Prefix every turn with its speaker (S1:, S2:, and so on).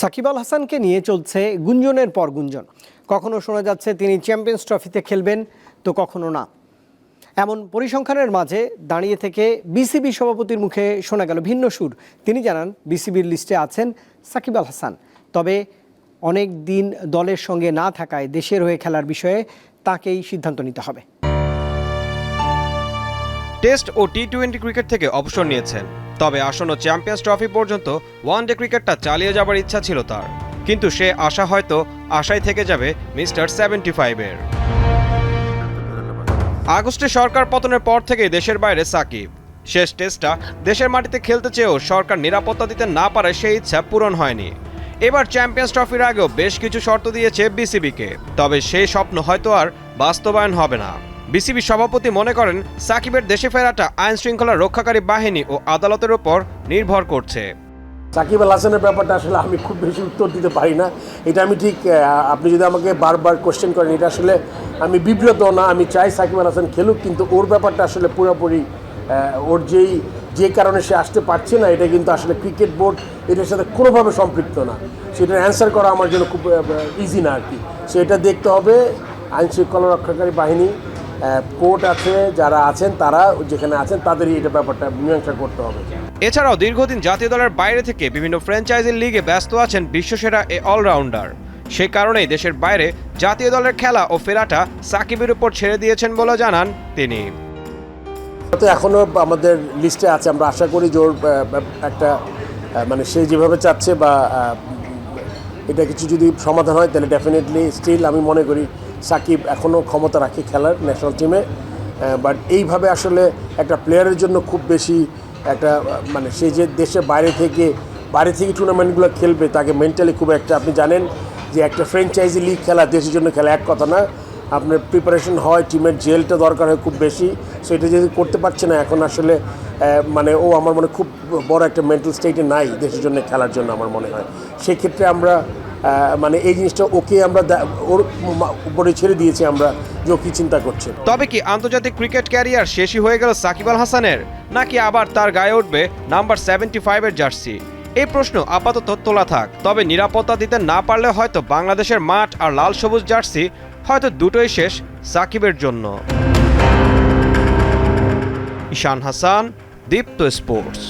S1: সাকিব আল হাসানকে নিয়ে চলছে গুঞ্জনের পর গুঞ্জন। কখনো শোনা যাচ্ছে তিনি চ্যাম্পিয়ন্স ট্রফিতে খেলবেন, তো কখনো না। এমন পরিসংখ্যানের মাঝে দাঁড়িয়ে থেকে বিসিবি সভাপতির মুখে শোনা গেল ভিন্ন সুর। তিনি জানান, বিসিবির লিস্টে আছেন সাকিব আল হাসান। তবে অনেক দিন দলের সঙ্গে না থাকায় দেশের হয়ে খেলার বিষয়ে তাকেই সিদ্ধান্ত নিতে হবে।
S2: টেস্ট ও টি টোয়েন্টি ক্রিকেট থেকে অবসর নিয়েছেন। তবে আসন্ন চ্যাম্পিয়ন্স ট্রফি পর্যন্ত ওয়ানডে ক্রিকেটটা চালিয়ে যাবার ইচ্ছা ছিল তার। কিন্তু সে আশা হয়তো আশায় থেকে যাবে মিস্টার সেভেন্টি ফাইভের। আগস্টে সরকার পতনের পর থেকে দেশের বাইরে সাকিব। শেষ টেস্টটা দেশের মাটিতে খেলতে চেয়েও সরকার নিরাপত্তা দিতে না পারে সেই ইচ্ছা পূরণ হয়নি। এবার চ্যাম্পিয়ন্স ট্রফির আগেও বেশ কিছু শর্ত দিয়েছে বিসিবিকে। তবে সেই স্বপ্ন হয়তো আর বাস্তবায়ন হবে না। বিসিবি সভাপতি মনে করেন, সাকিবের দেশে ফেরাটা আইন শৃঙ্খলা রক্ষাকারী বাহিনী ও আদালতের ওপর নির্ভর করছে।
S3: সাকিব আল হাসানের ব্যাপারটা আসলে আমি খুব বেশি উত্তর দিতে পারি না। এটা আমি ঠিক আপনি যদি আমাকে বারবার কোশ্চেন করেন, এটা আসলে আমি বিব্রত না, আমি চাই সাকিব আল হাসান খেলুক, কিন্তু ওর ব্যাপারটা আসলে পুরোপুরি ওর যেই, যে কারণে সে আসতে পারছে না, এটা কিন্তু আসলে ক্রিকেট বোর্ড এটার সাথে কোনোভাবে সম্পৃক্ত না। সেটার অ্যান্সার করা আমার জন্য খুব ইজি না আর কি। সেটা দেখতে হবে আইন শৃঙ্খলা রক্ষাকারী বাহিনী কোর্ট আছে যারা আছেন তারা যেখানে আছেন তাদেরই এটা ব্যাপারটা মীমাংসা করতে হবে।
S2: এছাড়াও দীর্ঘদিন জাতীয় দলের বাইরে থেকে বিভিন্ন ফ্র্যাঞ্চাইজি লিগে ব্যস্ত আছেন বিশ্বসেরা এ অলরাউন্ডার। সে কারণেই দেশের বাইরে জাতীয় দলের খেলা ও ফেরাটা সাকিবের উপর ছেড়ে দিয়েছেন বলে জানান তিনি।
S3: তো এখনও আমাদের লিস্টে আছে আমরা আশা করি জোর একটা মানে সে যেভাবে চাচ্ছে বা এটা কিছু যদি সমাধান হয় তাহলে ডেফিনেটলি স্টিল আমি মনে করি সাকিব এখনও ক্ষমতা রাখে খেলার ন্যাশনাল টিমে বাট এইভাবে আসলে একটা প্লেয়ারের জন্য খুব বেশি একটা মানে সে যে দেশের বাইরে থেকে বাইরে থেকে টুর্নামেন্টগুলো খেলবে, তাকে মেন্টালি খুব একটা আপনি জানেন যে একটা ফ্র্যাঞ্চাইজি লিগ খেলা দেশের জন্য খেলা এক কথা না। আপনার প্রিপারেশন হয় টিমের জেলটা দরকার হয় খুব বেশি। সো এটা যদি করতে পারছে না, এখন আসলে মানে ও আমার মনে খুব বড় একটা মেন্টাল স্টেটে নাই দেশের জন্য খেলার জন্য আমার মনে হয়। সেক্ষেত্রে আমরা মানে এই জিনিসটা ওকে আমরা ওর উপরে ছেড়ে দিয়েছি আমরা যে কী চিন্তা করছে।
S2: তবে কি আন্তর্জাতিক ক্রিকেট ক্যারিয়ার শেষই হয়ে গেল সাকিব আল হাসানের, নাকি আবার তার গায়ে উঠবে নাম্বার সেভেন্টি ফাইভের জার্সি? এই প্রশ্ন আপাতত তোলা থাক, তবে নিরাপত্তা দিতে না পারলে হয়তো বাংলাদেশের মাঠ আর লাল সবুজ জার্সি হয়তো দুটোই শেষ সাকিবের জন্য। ঈশান হাসান, দীপ্ত স্পোর্টস।